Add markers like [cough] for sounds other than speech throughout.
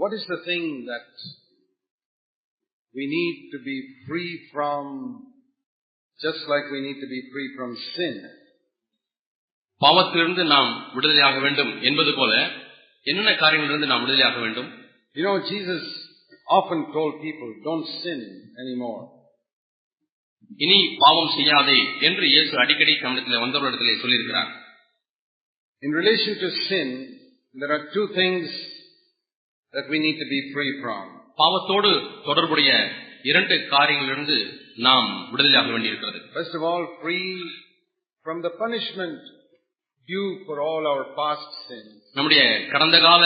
what is the thing that we need to be free from, just like we need to be free from sin? பாவத்திலிருந்து நாம் விடுதலையாக வேண்டும் என்பது போல என்னென்ன காரியங்களிலிருந்து நாம் விடுதலையாக வேண்டும் You know, Jesus often told people, don't sin anymore. இனி பாவம் செய்யாதே என்று இயேசு அடிக்கடி நம்மிடத்தில் வந்தவர்களிடத்திலே சொல்லியிருக்கிறார் In relation to sin, there are two things that we need to be free from. பாவத்தோடு தொடர்புடைய இரண்டு காரியங்களிலிருந்து நாம் விடுதலையாக வேண்டியிருக்கிறது First of all, free from the punishment due for all our past sins. நம்முடைய கடந்த கால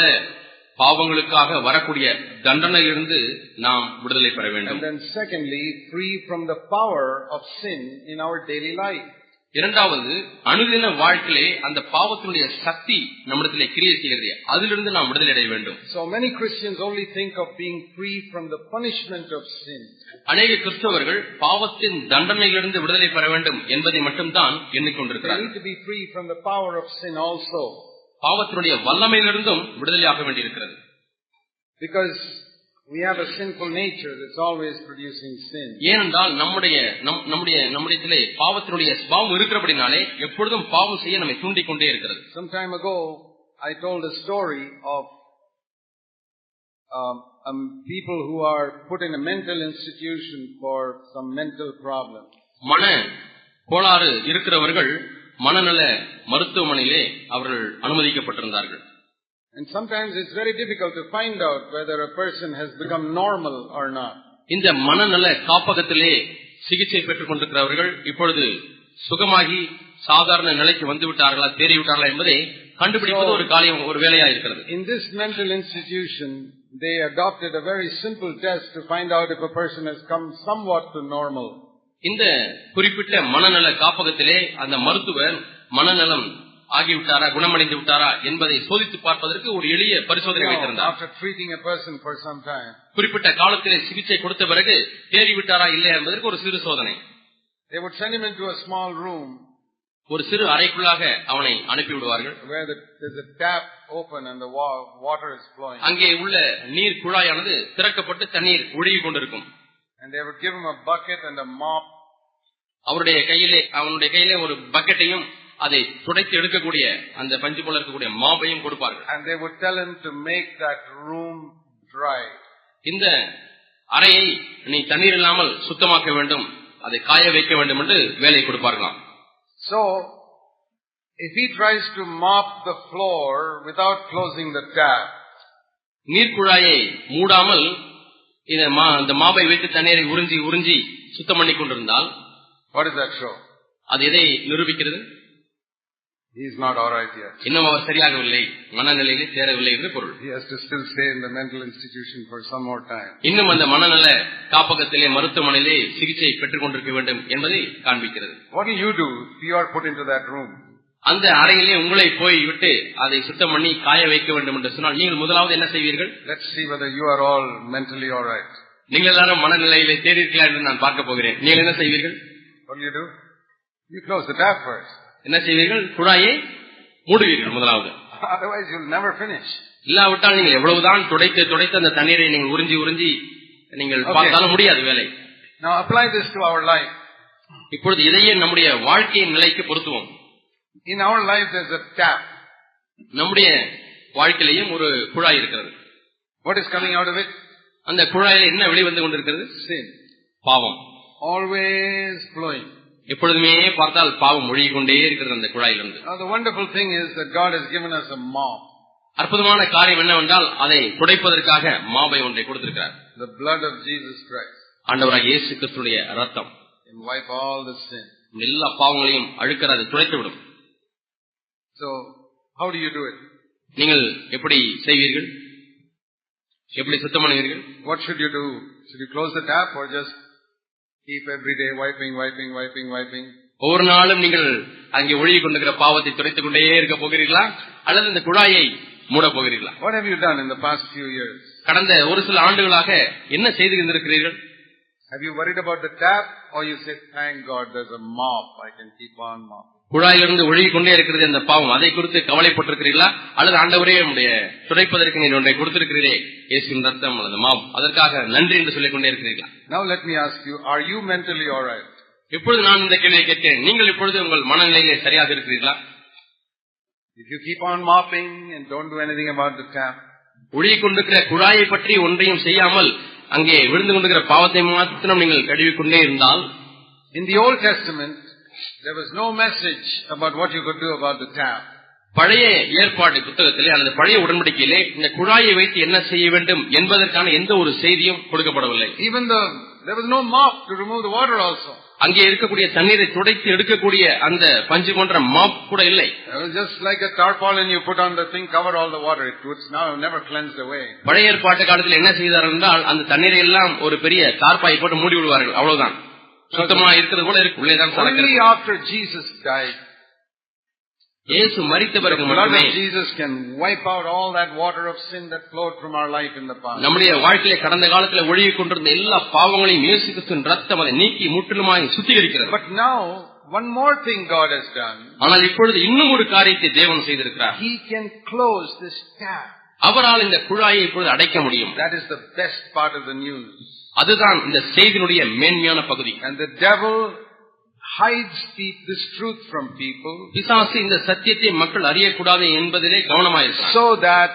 பாவங்களுக்காக வரக்கூடிய தண்டனையிலிருந்து நாம் விடுதலை பெற வேண்டும் And then secondly, free from the power of sin in our daily life. இரண்டாவது அனுதின வாழ்க்கையிலே அந்த பாவத்தினுடைய சக்தி நம்மிடத்திலே கிரியை செய்கிறது அதிலிருந்து நாம் விடுதலை அடைய வேண்டும் So many Christians only think of being free from the punishment of sin. அநேக கிறிஸ்தவர்கள் பாவத்தின் தண்டனையிலிருந்து விடுதலை பெற வேண்டும் என்பதை மட்டும்தான் எண்ணிக்கொண்டிருக்கிறார்கள் to be free from the power of sin also. பாவத்தினுடைய வல்லமையிலிருந்தும் விடுதலையாக வேண்டியிருக்கிறது Because we have a sinful nature that's always producing sin. ஏனென்றால் நம்முடைய நம்- நம்முடைய நம்முடைய பாவத்தினுடைய சுபாவம் இருக்கிறபடினாலே எப்பொழுதும் பாவம் செய்ய நம்மை தூண்டிக் கொண்டே இருக்கிறது Some time ago, I told a story of um, um, people who are put in a mental institution for some mental problem. மன கோளாறு இருக்கிறவர்கள் மனநல மருத்துவமனையிலே அவர்கள் அனுமதிக்கப்பட்டிருந்தார்கள் And sometimes it's very difficult to find out whether a person has become normal or not. இந்த மனநல காப்பகத்திலே சிகிச்சை பெற்றுக் கொண்டிருக்கிறவர்கள் இப்பொழுது சுகமாகி சாதாரண நிலைக்கு வந்து விட்டார்களா தேறி விட்டார்களா என்பதை கண்டுபிடிப்பது ஒரு காரியம் ஒரு வேலையா இருக்கிறது In this mental institution, they adopted a very simple test to find out if a person has come somewhat to normal. இந்த குறிப்பிட்ட மனநல காப்பகத்திலே அந்த மருத்துவர் மனநலம் ஆகிவிட்டாரா குணமடைந்து விட்டாரா என்பதை சோதித்து பார்ப்பதற்கு ஒரு எளிய பரிசோதனை வைத்திருந்தார். குறிப்பிட்ட காலத்திலே சிகிச்சை கொடுத்த பிறகு தேறி விட்டாரா இல்லையா என்பதற்கு ஒரு சிறு சோதனை. They would send him into a small room ஒரு சிறு அறைக்குள்ளாக அவனை அனுப்பி விடுவார்கள் where the, there's a tap open and the wa- water is flowing. அங்கே உள்ள நீர் குழாயானது திறக்கப்பட்டு தண்ணீர் ஒழுகி கொண்டிருக்கும். அவருடைய கையிலே அவனுடைய கையிலே ஒரு பக்கெட்டையும் அதை துடைத்து எடுக்கக்கூடிய அந்த பஞ்சு போல இருக்கக்கூடிய மாப்பையும் கொடுப்பார்கள் and they would tell him to make that room dry. இந்த அறையை நீ தண்ணீர் இல்லாமல் சுத்தமாக்க வேண்டும் அதை காய வைக்க வேண்டும் என்று வேலை கொடுப்பார்களாம் So, if he tries to mop the floor without closing the tap, நீர்க்குழாயை மூடாமல் இந்த மாப்பை வைத்து தண்ணீரை உறிஞ்சி உறிஞ்சி சுத்தம் பண்ணி கொண்டிருந்தால் what does that show? அது எதை நிரூபிக்கிறது இன்னும் அவர் சரியாகவில்லை மனநிலையிலே சேரவில்லை என்று பொருள் He has to still stay in the mental institution for some more time. இன்னும் அந்த மனநல காப்பகத்திலே மருத்துவமனையிலே சிகிச்சை பெற்றுக் கொண்டிருக்க வேண்டும் என்பதை காண்பிக்கிறது What will you do if you are put into that room? அந்த அறையிலே உங்களை போய் விட்டு அதை சுத்தம் பண்ணி காய வைக்க வேண்டும் என்று சொன்னால் நீங்கள் முதலாவது என்ன செய்வீர்கள் Let's see whether you are all mentally alright. நீங்கள் எல்லாரும் மனநிலையிலே தேறியிருக்கலாம் என்று நான் பார்க்க போகிறேன் நீங்கள் என்ன செய்வீர்கள் What will you do? You close the tap first. என்ன செய்வீர்கள் குழாயை மூடுவீர்கள் முதலாவது Otherwise you'll never finish. இல்லாவிட்டால் நீங்கள் எவ்வளவுதான் துடைத்து துடைத்து அந்த தண்ணீரை நீங்கள் உறிஞ்சி உறிஞ்சி நீங்கள். பார்த்தாலும் முடியாது வேலை Now apply this to our life. இப்பொழுது இதையே நம்முடைய வாழ்க்கையின் நிலைக்கு பொருத்துவோம் In our life there's a tap. நம்முடைய வாழ்க்கையிலையும் ஒரு குழாய் இருக்கிறது What is coming out of it? அந்த குழாயில என்ன வெளிவந்து கொண்டிருக்கிறது Sin. பாவம் Always flowing. எப்பொழுதுமே பார்த்தால் பாவம் ஒழுகி கொண்டே இருக்கிறது அந்த குழாயிலிருந்து the wonderful thing is that God has given us a mop. அற்புதமான காரியம் என்னவென்றால் அதை துடைப்பதற்காக மாவை ஒன்றை கொடுத்திருக்கிறார் The blood of Jesus Christ. ஆண்டவராக இயேசு கிறிஸ்துடைய ரத்தம் And wipe all the sin. எல்லா பாவங்களையும் அழுக்கிற அதை துடைத்து விடும் So, how do you do it? நீங்கள் எப்படி செய்வீர்கள் எப்படி சுத்தம் பண்ணுவீர்கள் What should you do? Should you close the tap or just keep every day wiping, wiping, wiping, wiping? ஒவ்வொரு நாளும் நீங்கள் அங்கே ஒழுகி கொண்டிருக்கிற பாவத்தை துடைத்துக் கொண்டே இருக்க போகிறீர்களா அல்லது இந்த குழாயை மூட போகிறீர்களா What have you done in the past few years? கடந்த ஒரு சில ஆண்டுகளாக என்ன செய்து இருந்திருக்கிறீர்கள் Have you worried about the tap or you say, thank God there's a mop, I can keep on mopping? குழாயிலிருந்து ஒழுகி கொண்டே இருக்கிறது அந்த பாவம். அதை குறித்து கவலைப்பட்டிருக்கிறீர்களா? அல்லது ஆண்டவரே உடைய துடைப்பதற்கு நீர் ஒன்றை கொடுத்திருக்கிறீரே? இயேசுவின் ரத்தம் அல்லது மாம் அதற்காக நன்றி என்று சொல்லிக் கொண்டே இருக்கிறீர்களா? Let me ask you, are you mentally alright? இப்பொழுது நான் இந்த கேள்வியை கேட்கிறேன். நீங்கள் இப்பொழுது உங்கள் மனநிலையிலே சரியாக இருக்கிறீர்களா? If you keep on mopping and don't do anything about the tap, ஒழுகிக் கொண்டிருக்கிற குழாயை பற்றி ஒன்றையும் செய்யாமல் அங்கே விழுந்து கொண்டிருக்கிற பாவத்தை மாத்திரம் நீங்கள் கழுவிக்கொண்டே இருந்தால்? In the Old Testament, there was no message about what you could do about the tap. பழைய ஏற்பாடு புத்தகத்திலே அல்லது பழைய உடன்படிக்கையிலே இந்த குழாயை வைத்து என்ன செய்ய வேண்டும் என்பதற்கான எந்த ஒரு செய்தியும் கொடுக்கப்படவில்லை Even the, there was no mop to remove the water also. அங்கே இருக்கக்கூடிய தண்ணீரை துடைத்து எடுக்கக்கூடிய அந்த பஞ்சு போன்ற மாப் கூட இல்லை It was just like a tarpaulin you put on the thing, cover all the water. It was now never cleansed away. பழைய ஏற்பாட்டு காலத்தில் என்ன செய்தார் என்றால் அந்த தண்ணீரை எல்லாம் ஒரு பெரிய தார்ப்பாய் போட்டு மூடி விடுவார்கள் அவ்வளவுதான் சுத்தமா இருக்கிறது போல இருக்கு உள்ளேதான் Only சரக்கு after Jesus died, இயேசு மரித்த the பிறகு blood மட்டுமே of Jesus can wipe out all that water of sin that flowed from our life in the past. நம்முடைய வாழ்க்கையில கடந்த காலத்துல ஒழுகி கொண்டிருந்த எல்லா பாவங்களையும் இயேசு கிறிஸ்துவின் ரத்தம் அதை நீக்கி முற்றிலுமாய் சுத்திகரிக்கிறது But now, one more thing God has done. ஆனால் இப்பொழுது இன்னும் ஒரு காரியத்தை தேவன் செய்திருக்கிறார் He can close this tap. அவரால் இந்த குழாயை இப்பொழுது அடைக்க முடியும் That is the best part of the news. அதுதான் இந்த செய்தியினுடைய மேன்மையான பகுதி And the devil hides the, this truth from people பிசாசு இந்த சத்தியத்தை மக்கள் அறியக்கூடாது என்பதிலே கவனமாயிருக்கிறார் so that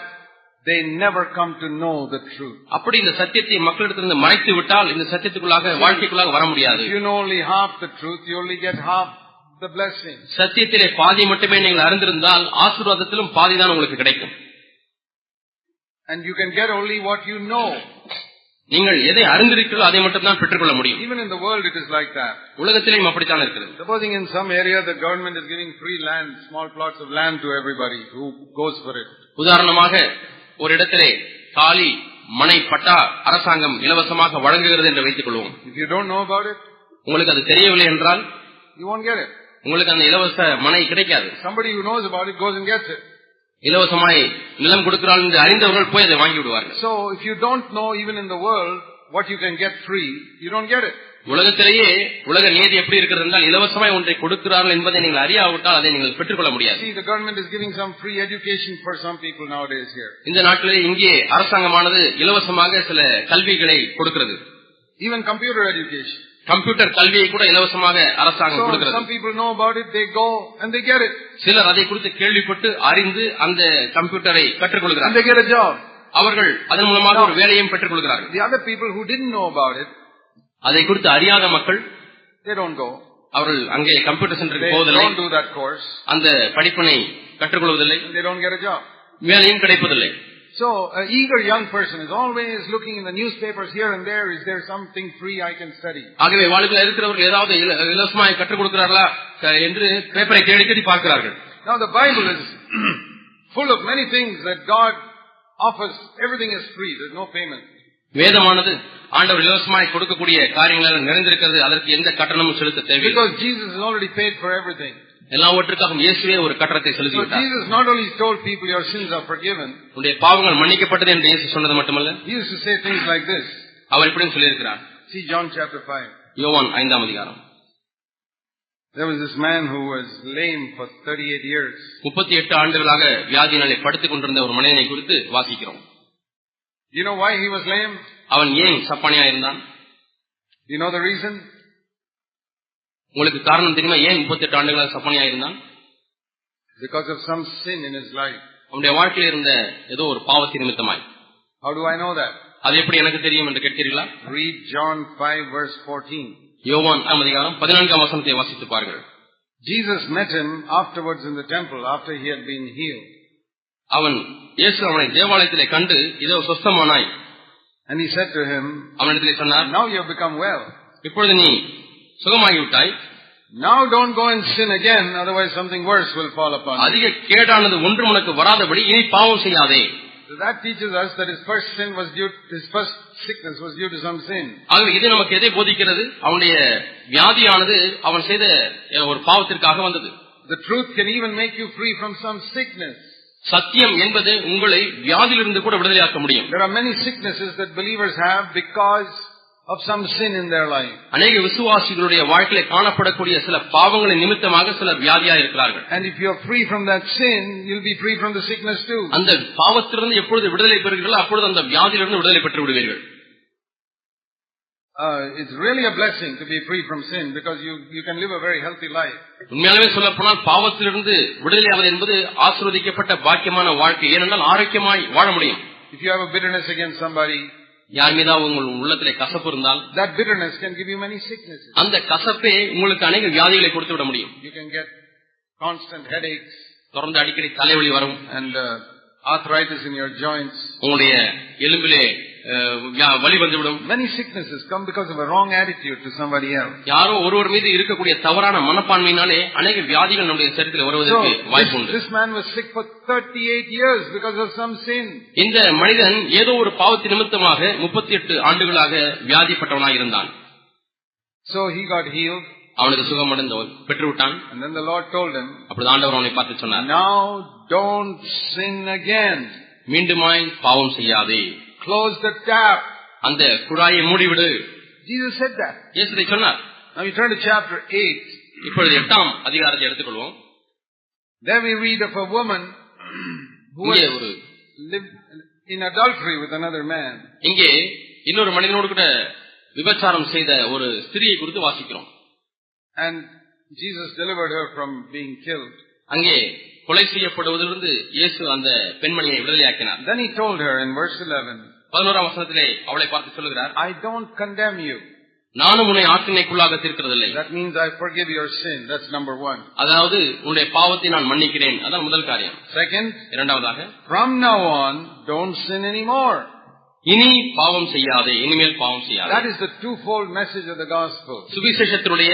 they never come to know the truth. அப்படி இந்த சத்தியத்தை மக்களிடத்திலிருந்து மறைத்து விட்டால் இந்த சத்தியத்துக்குள்ளாக வாழ்க்கைக்குள்ளாக வர முடியாது If you know only half the truth, you only get half the blessing. சத்தியத்திலே பாதி மட்டுமே நீங்கள் அறிந்திருந்தால் ஆசீர்வாதத்திலும் பாதிதான் உங்களுக்கு கிடைக்கும் And you can get only what you know. நீங்கள் எதை அறிந்திருக்கிறோ அதை மட்டும் தான் பெற்றுக்கொள்ள முடியும் Even in the world it is like that. உலகத்திலேயும் அப்படித்தான் இருக்கிறது Supposing in some area the government is giving free land, small plots of land to everybody who goes for it. உதாரணமாக ஒரு இடத்திலே காலி மனை பட்டா அரசாங்கம் இலவசமாக வழங்குகிறது என்று வைத்துக் கொள்வோம் If you don't know about it, உங்களுக்கு அது தெரியவில்லை என்றால் you won't get it. உங்களுக்கு அந்த இலவச மனை கிடைக்காது Somebody who knows about it goes and gets it. இலவசமாய் நிலம் கொடுக்கிறாள் என்று அறிந்தவர்கள் போய் அதை வாங்கி விடுவார்கள் So if you don't know even in the world what you can get free, you don't get it. உலகத்திலேயே உலக நீதி எப்படி இருக்கிறது என்றால் இலவசமாய் ஒன்றை கொடுக்கிறார்கள் என்பதை நீங்கள் அறியாவிட்டால் அதை நீங்கள் பெற்றுக்கொள்ள முடியாது See, the government is giving some free education for some people nowadays here. இந்த நாட்டிலே இங்கே அரசாங்கமானது இலவசமாக சில கல்விகளை கொடுக்கிறது Even computer education. கம்ப்யூட்டர் கல்வியை கூட இலவசமாக அரசாங்கம் கொடுக்கிறது some people know about it, they go and they get it. சிலர் அதை குறித்து கேள்விப்பட்டு அறிந்து அந்த கம்ப்யூட்டரை கற்றுக்கொள்கிறார்கள் they get a job. அவர்கள் அதன் மூலமாக ஒரு வேலையும் பெற்றுக் கொள்கிறார்கள் The other people who didn't know about it, அதை குறித்து அறியாத மக்கள் they don't go. அவர்கள் அங்கே கம்ப்யூட்டர் சென்டருக்கு போவதில்லை don't do that course. அந்த படிப்பினை கற்றுக்கொள்வதில்லை they don't get a job. வேலையும் கிடைப்பதில்லை So, an eager young person is always looking in the newspapers here and there, is there something free I can study? ஆகவே வாழ்வில் இருக்கிறவர்கள் ஏதாவது இல- இலவசமாய் கற்றுக் கொடுக்கிறார்களா க- என்று பேப்பரை தேடி தேடி பார்க்கிறார்கள் Now the Bible is [clears throat] full of many things that God offers. Everything is free. There's no payment. வேதமானது ஆண்டவர் இலவசமாய் கொடுக்கக்கூடிய காரியங்கள் நிறைந்திருக்கிறது அதற்கு எந்த கட்டணமும் செலுத்த தேவையில்லை Because Jesus has already paid for everything. எல்லாவற்றுக்காகவும் இயேசுவே ஒரு கட்டணத்தை So செலுத்திவிட்டார் Jesus not only told people your sins are forgiven, உன்னுடைய பாவங்கள் மன்னிக்கப்பட்டது என்று இயேசு சொன்னது மட்டுமல்ல he used to say things like this. அவர் இப்படியும் சொல்லியிருக்கிறார் See John chapter 5. யோவான் ஐந்தாம் அதிகாரம் There was this man who was lame for 38 years. முப்பத்தி எட்டு ஆண்டுகளாக வியாதியினாலே படுத்துக் கொண்டிருந்த ஒரு மனிதனை குறித்து வாசிக்கிறோம் You know why he was lame? அவன் ஏன் சப்பானியா இருந்தான் You know the reason? உங்களுக்கு காரணம் தெரியுமா ஏன் முப்பத்தி எட்டு ஆண்டுகளாக சப்பானியா இருந்தான் Because of some sin in his life. அவனுடைய வாழ்க்கையில் இருந்த ஏதோ ஒரு பாவத்தின் நிமித்தமாய் How do I know that? அது எப்படி எனக்கு தெரியும் என்று கேட்கிறீர்களா Read John 5 verse 14. யோவான் அதிகாரம் பதினான்காம் வசனத்தை வாசித்து பாருங்கள் Jesus met him afterwards in the temple after he had been healed. அவன் இயேசு அவனை தேவாலயத்திலே கண்டு இதோ சொஸ்தமானாய் And he said to him, அவனிடத்திலே சொன்னார் Now you have become well. இப்பொழுது நீ சுகமாகிவிட்டாய் Now don't go and sin again, otherwise something worse will fall upon you. அதிக கேடானது ஒன்றும் உனக்கு வராதபடி இனி பாவம் செய்யாதே So that teaches us that his first sin was due, his first sickness was due to some sin. ஆகவே இது நமக்கு எதை போதிக்கிறது அவனுடைய வியாதியானது அவன் செய்த அஹ், ஒரு பாவத்திற்காக வந்தது The truth can even make you free from some sickness. சத்தியம் என்பது உங்களை வியாதியிலிருந்து கூட விடுதலையாக்க முடியும் There are many sicknesses that believers have because of some sin in their life. அநேக விசுவாசிகளுடைய வாழ்க்கையில காணப்படக்கூடிய சில பாவங்களின் நிமித்தமாக சிலர் வியாதியா இருக்கிறார்கள் And if you're free from that sin, you'll be free from the sickness too. அந்த பாவத்திலிருந்து எப்பொழுது விடுதலை பெறுகிறீர்களோ அப்பொழுது அந்த வியாதியிலிருந்து விடுதலை பெற்று விடுவீர்கள் Uh, it's really a blessing to be free from sin because you, you can live a very healthy life. உண்மையாலுமே சொல்ல போனால் பாவத்திலிருந்து விடுதலையாவது என்பது ஆசிர்வதிக்கப்பட்ட பாக்கியமான வாழ்க்கை ஏனென்றால் ஆரோக்கியமாய் வாழ முடியும் If you have a bitterness against somebody, யார் மீதாவது உங்கள் உள்ளத்திலே கசப்பு இருந்தால் that bitterness can give you many sicknesses. அந்த கசப்பே உங்களுக்கு அநேக வியாதிகளை கொடுத்து விட முடியும் You can get constant headaches தொடர்ந்து அடிக்கடி தலைவலி வரும் and uh, arthritis in your joints. உங்களுடைய எலும்பிலே அஹ், வியா- வலி வந்துவிடும் Many sicknesses come because of a wrong attitude to somebody else. யாரோ ஒருவர் மீது இருக்கக்கூடிய தவறான மனப்பான்மையினாலே அநேக வியாதிகள் நம்முடைய சரீரத்தில் வருவதற்கு வாய்ப்பு this, உண்டு this man was sick for 38 years because of some sin. இந்த மனிதன் ஏதோ ஒரு பாவத்தின் நிமித்தமாக முப்பத்தி எட்டு ஆண்டுகளாக வியாதிப்பட்டவனாய் இருந்தான் So he got healed அவனுக்கு சுகமடைந்தவன் பெற்றுவிட்டான் and then the Lord told him, அப்பொழுது ஆண்டவர் அவனை பார்த்து சொன்னார் now don't sin again. மீண்டுமாய் பாவம் செய்யாதே Close the tap. அந்த குழாயை மூடிவிடு Jesus said that. இயேசு இதை சொன்னார் Now you turn to chapter 8. இப்பொழுது எட்டாம் அதிகாரத்தை எடுத்துக்கொள்வோம் There we read of a woman who ஒரு lived in adultery with another man. இங்கே இன்னொரு மனிதனோடு கூட விபச்சாரம் செய்த ஒரு ஸ்திரியை குறித்து வாசிக்கிறோம் And Jesus delivered her from being killed. அங்கே கொலை செய்யப்படுவதிலிருந்து இயேசு அந்த பெண்மணியை விடுதலையாக்கினார் Then he told her in verse 11, பதினோராம் வசனத்திலே அவளை பார்த்து சொல்லுகிறார் I don't condemn you. நானும் உன்னை ஆற்றினைக்குள்ளாக தீர்க்கிறதில்லை That means I forgive your sin. That's number one. அதாவது உன்னுடைய பாவத்தை நான் மன்னிக்கிறேன் அதான் முதல் காரியம் Second, இரண்டாவதாக from now on, don't sin anymore. இனி பாவம் செய்யாதே இனிமேல் பாவம் செய்யாதே That is the twofold message of the gospel. சுவிசேஷத்தினுடைய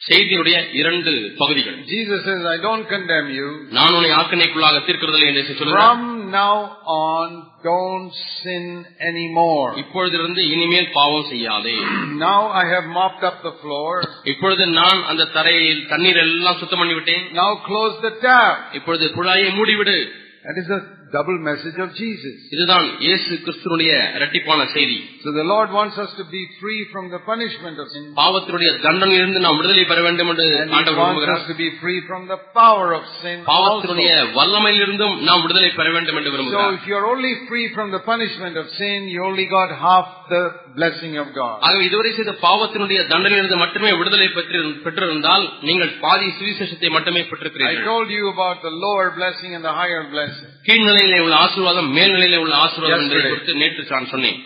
செய்தியுடைய இரண்டு பகுதிகள் Jesus says, I don't condemn you. நான் உன்னை ஆக்கினைக்குள்ளாக தீர்க்கிறதில்லை என்று சொல்லுகிறார் From now on, don't sin anymore. இப்பொழுதிலிருந்து இனிமேல் பாவம் செய்யாதே Now I have mopped up the floor. இப்பொழுது நான் அந்த தரையில் தண்ணீர் எல்லாம் சுத்தம் பண்ணிவிட்டேன் Now close the tap. இப்பொழுது குழாயை மூடிவிடு That is the double message of Jesus. இதுதான் இயேசு கிறிஸ்துனுடைய இரட்டிப்பான செய்தி So the Lord wants us to be free from the punishment of sin. பாவத்தினுடைய தண்டனையிலிருந்து நாம் விடுதலை பெற வேண்டும் என்று And He ஆண்டவர் wants விரும்புகிறார் us to be free from the power of sin பாவத்தினுடைய also. வல்லமையிலிருந்தும் நாம் விடுதலை பெற வேண்டும் என்று So விரும்புகிறார் if you're only free from the punishment of sin, you only got half the blessing of God. ஆகவே இதுவரை செய்த பாவத்தினுடைய தண்டனையிலிருந்து மட்டுமே விடுதலை பெற்று பெற்றிருந்தால் நீங்கள் பாதி சுவிசேஷத்தை மட்டுமே I பெற்றிருக்கிறீர்கள் told you about the lower blessing and the higher blessing. கீழ்நிலையிலே உள்ள ஆசீர்வாதம் மேல்நிலையிலே உள்ள ஆசீர்வாதம் என்பதை. குறித்து நேற்று நான் சொன்னேன்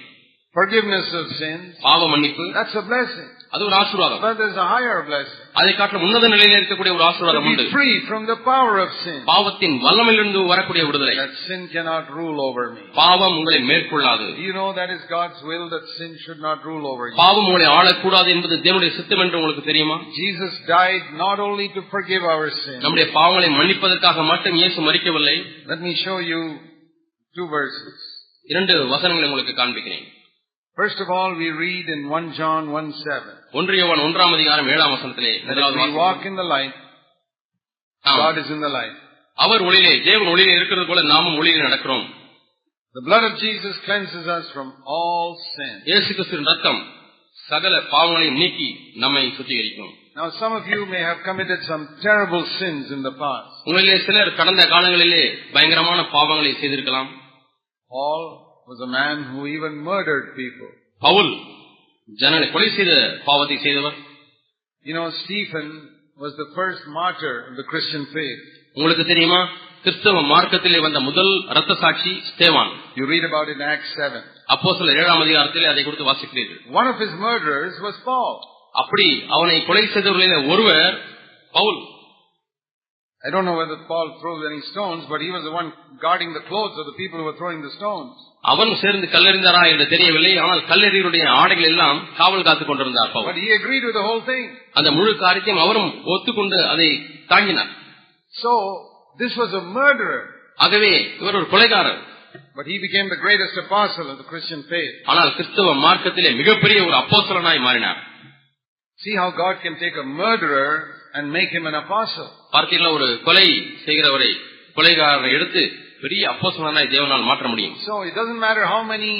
Forgiveness of sins, பாவ மன்னிப்பு that's a blessing. அது ஒரு ஆசீர்வாதம் But there's a higher blessing. அதை காட்டிலும் உன்னத நிலையில இருக்கக்கூடிய ஒரு To ஆசீர்வாதம் உண்டு be free from the power of sin. பாவத்தின் வல்லமையிலிருந்து வரக்கூடிய விடுதலை That sin cannot rule over me. பாவம் உங்களை மேற்கொள்ளாது Do you know that is God's will that sin should not rule over you? பாவம் உங்களை ஆளக்கூடாது என்பது தேவனுடைய சித்தம் என்று உங்களுக்கு தெரியுமா Jesus died not only to forgive our sin. நம்முடைய பாவங்களை மன்னிப்பதற்காக மட்டும் இயேசு மறிக்கவில்லை Let me show you two verses. இரண்டு வசனங்களை உங்களுக்கு காண்பிக்கிறேன் First of all, we read in 1 John 1 7. ஒன்று யோவான் ஒன்றாம் அதிகாரம் ஏழாம் வசனத்திலே That முதலாவது if we வாசிக்கிறோம். walk in the light, ஆம். God is in the light. அவர் ஒளியிலே தேவன் ஒளியிலே இருக்கிறது போல நாமும் ஒளியிலே நடக்கிறோம் The blood of Jesus cleanses us from all sin. இயேசு கிறிஸ்துவின் ரத்தம் சகல பாவங்களையும் நீக்கி நம்மை சுத்திகரிக்கும் Now, some of you may have committed some terrible sins in the past. உங்களிலே சிலர் கடந்த காலங்களிலே பயங்கரமான பாவங்களை செய்திருக்கலாம் Paul was a man who even murdered people. Pavul ஜனங்களை கொலை செய்த பாவத்தை செய்தவர் You know, Stephen was the first martyr of the Christian faith. உங்களுக்கு தெரியுமா கிறிஸ்தவ மார்க்கத்திலே வந்த முதல் ரத்த சாட்சி ஸ்தேவான் You read about it in Acts 7. அப்போ சில ஏழாம் அதிகாரத்திலே அதை குறித்து வாசிக்கிறீர்கள் One of his murderers was Paul. அப்படி அவனை கொலை செய்தவர்களிலே ஒருவர் Pavul I don't know whether Paul throws any stones, but he was the one guarding the clothes of the people who were throwing the stones. அவன் சேர்ந்து கல்லெறிந்தாரா என்று தெரியவில்லை ஆனால் கல்லெறியருடைய ஆடைகள் எல்லாம் காவல் காத்துக் கொண்டிருந்தார். அந்த முழு காரியத்தையும் அவரும் ஒத்துக்கொண்டு அதை தாங்கினார் this was a murderer. ஆகவே இவர் ஒரு கொலைகாரர் But he became the greatest apostle of the Christian faith. ஆனால் கிறிஸ்தவ மார்க்கத்திலே மிகப்பெரிய ஒரு அப்போஸ்தலனாய் மாறினார் See how God can take a murderer and make him an apostle. பார்த்தீங்களா ஒரு கொலை செய்கிறவரை கொலைகாரரை எடுத்து பெரிய அப்போஸ்தலனாய் தேவனால் மாற்ற முடியும் So, it doesn't matter how many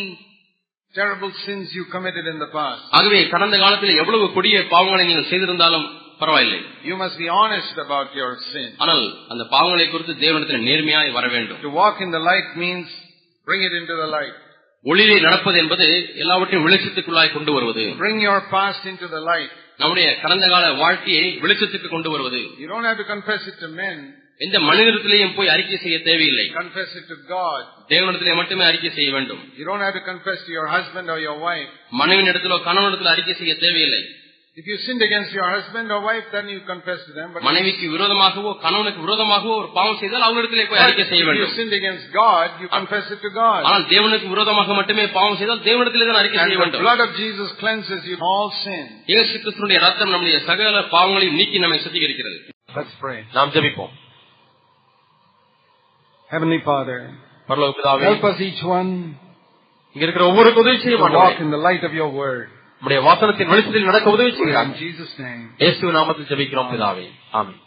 terrible sins you committed in the past. ஆகவே கடந்த காலத்தில் எவ்வளவு கொடிய பாவங்களை நீங்கள் செய்திருந்தாலும் பரவாயில்லை You must be honest about your sin. ஆனால் அந்த பாவங்களை குறித்து தேவனிடத்தில் நேர்மையாய் வர வேண்டும் To walk in the light means bring it into the light. ஒளியிலே நடப்பது என்பது எல்லாவற்றையும் வெளிச்சத்துக்குள்ளாய் கொண்டு வருவது Bring your past into the light. நம்முடைய கடந்த கால வாழ்க்கையை வெளிச்சத்துக்கு கொண்டு வருவது You don't have to confess it to men. எந்த மனிதத்திலேயும் போய் அறிக்கை செய்ய தேவையில்லை Confess it to God. தேவனிடத்திலே மட்டுமே அறிக்கை செய்ய வேண்டும் You don't have to confess to your husband or your wife. மனைவியின் இடத்திலோ கணவனிடத்தில் அறிக்கை செய்ய தேவையில்லை If you sinned against your husband or wife, then you confess to them. But மனைவிக்கு விரோதமாகவோ கணவனுக்கு விரோதமாகவோ ஒரு பாவம் செய்தால் அவங்களிடத்திலே போய் அறிக்கை செய்ய if you வேண்டும் sinned against God, you confess it to God. ஆனால் தேவனுக்கு விரோதமாக மட்டுமே பாவம் செய்தால் தேவனிடத்திலே தான் அறிக்கை And செய்ய the வேண்டும் blood of Jesus cleanses you from all sin. இயேசு கிறிஸ்துடைய ரத்தம் நம்முடைய சகல பாவங்களையும் நீக்கி நம்மை சுத்திகரிக்கிறது Let's pray. நாம் ஜெபிப்போம் Heavenly Father, பரலோக பிதாவே help us each one இங்க இருக்கிற ஒவ்வொரு உதவி to செய்ய walk in the light of your word. நம்முடைய வாசனத்தின் வெளிச்சத்தில் நடக்க உதவி செய்கிறார் In Jesus' name. இயேசு நாமத்தில் ஜெபிக்கிறோம் பிதாவே ஆமென்